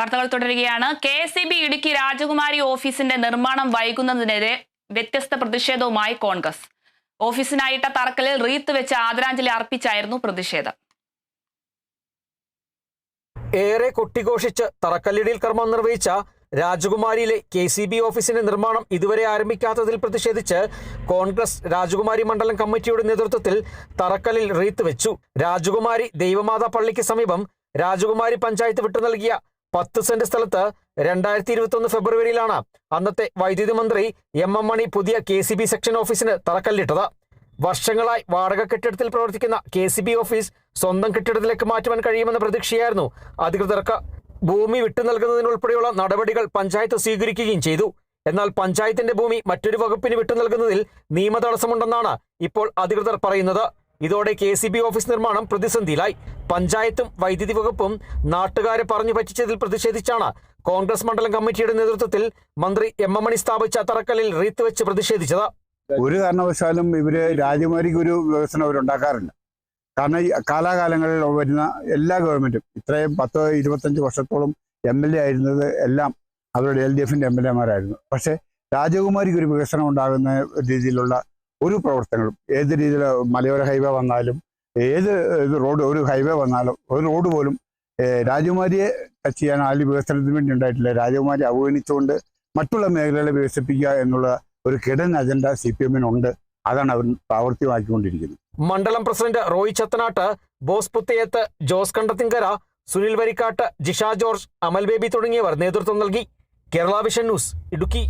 വാർത്തകൾ തുടരുകയാണ്. K S Idukki രാജകുമാരി ഓഫീസിന്റെ നിർമ്മാണം വൈകുന്നതിനെതിരെ വ്യത്യസ്ത പ്രതിഷേധവുമായി കോൺഗ്രസ്. ഓഫീസിനായിട്ട തറക്കലിൽ റീത്ത് വെച്ച് ആദരാഞ്ജലി അർപ്പിച്ചായിരുന്നു പ്രതിഷേധം. ഏറെ കൊട്ടിഘോഷിച്ച് തറക്കല്ലിടിയിൽ കർമ്മം നിർവഹിച്ച രാജകുമാരിയിലെ കെ സി ബി ഓഫീസിന്റെ നിർമ്മാണം ഇതുവരെ ആരംഭിക്കാത്തതിൽ പ്രതിഷേധിച്ച് കോൺഗ്രസ് രാജകുമാരി മണ്ഡലം കമ്മിറ്റിയുടെ നേതൃത്വത്തിൽ തറക്കല്ലിൽ റീത്ത് വെച്ചു. രാജകുമാരി ദൈവമാതാ പള്ളിക്ക് സമീപം രാജകുമാരി പഞ്ചായത്ത് വിട്ടു നൽകിയ പത്ത് സെന്റ് സ്ഥലത്ത് രണ്ടായിരത്തി ഇരുപത്തൊന്ന് ഫെബ്രുവരിയിലാണ് അന്നത്തെ വൈദ്യുതി മന്ത്രി എം എം മണി പുതിയ കെ സി ബി സെക്ഷൻ ഓഫീസിന് തറക്കല്ലിട്ടത്. വർഷങ്ങളായി വാടക കെട്ടിടത്തിൽ പ്രവർത്തിക്കുന്ന കെ സി ബി ഓഫീസ് സ്വന്തം കെട്ടിടത്തിലേക്ക് മാറ്റുവാൻ കഴിയുമെന്ന പ്രതീക്ഷയായിരുന്നു. അധികൃതർക്ക് ഭൂമി വിട്ടു നൽകുന്നതിനുൾപ്പെടെയുള്ള നടപടികൾ പഞ്ചായത്ത് സ്വീകരിക്കുകയും ചെയ്തു. എന്നാൽ പഞ്ചായത്തിന്റെ ഭൂമി മറ്റൊരു വകുപ്പിന് വിട്ടു നൽകുന്നതിൽ നിയമ തടസ്സമുണ്ടെന്നാണ് ഇപ്പോൾ അധികൃതർ പറയുന്നത്. ഇതോടെ കെ സി ബി ഓഫീസ് നിർമ്മാണം പ്രതിസന്ധിയിലായി. പഞ്ചായത്തും വൈദ്യുതി വകുപ്പും നാട്ടുകാരെ പറഞ്ഞു പറ്റിച്ചതിൽ പ്രതിഷേധിച്ചാണ് കോൺഗ്രസ് മണ്ഡലം കമ്മിറ്റിയുടെ നേതൃത്വത്തിൽ മന്ത്രി എം എം മണി സ്ഥാപിച്ച തറക്കല്ലിൽ റീത്ത് വെച്ച് പ്രതിഷേധിച്ചത്. ഒരു കാരണവശാലും ഇവർ രാജകുമാരിക്ക് ഒരു വികസനം അവരുണ്ടാക്കാറില്ല. കാരണം കാലാകാലങ്ങളിൽ വരുന്ന എല്ലാ ഗവൺമെന്റും ഇത്രയും പത്ത് ഇരുപത്തഞ്ച് വർഷത്തോളം എം എൽ എ ആയിരുന്നത് എല്ലാം അവരുടെ എൽ ഡി എഫിന്റെ എം എൽ എമാരായിരുന്നു പക്ഷേ രാജകുമാരിക്ക് ഒരു വികസനം ഉണ്ടാകുന്ന രീതിയിലുള്ള ഒരു പ്രവർത്തനങ്ങളും ഏത് രീതിയിൽ മലയോര ഹൈവേ വന്നാലും ഏത് ഇത് റോഡ് ഒരു ഹൈവേ വന്നാലും ഒരു റോഡ് പോലും രാജകുമാരിയെ ടച്ച് ചെയ്യാൻ ആലി വികസനത്തിന് വേണ്ടി ഉണ്ടായിട്ടില്ല. രാജകുമാരി അവഗണിച്ചുകൊണ്ട് മറ്റുള്ള മേഖലകളെ വികസിപ്പിക്കുക എന്നുള്ള ഒരു കിടൻ അജണ്ട സി പി എമ്മിനുണ്ട് അതാണ് അവർ പ്രാവർത്തികമാക്കിക്കൊണ്ടിരിക്കുന്നത്. മണ്ഡലം പ്രസിഡന്റ് റോയ് ചത്തനാട്ട് ബോസ് പുത്തയത്ത് ജോസ് കണ്ടത്തിങ്കര സുനിൽ വരിക്കാട്ട് ജിഷ ജോർജ് അമൽ ബേബി തുടങ്ങിയവർ നേതൃത്വം നൽകി. Kerala vision news Idukki.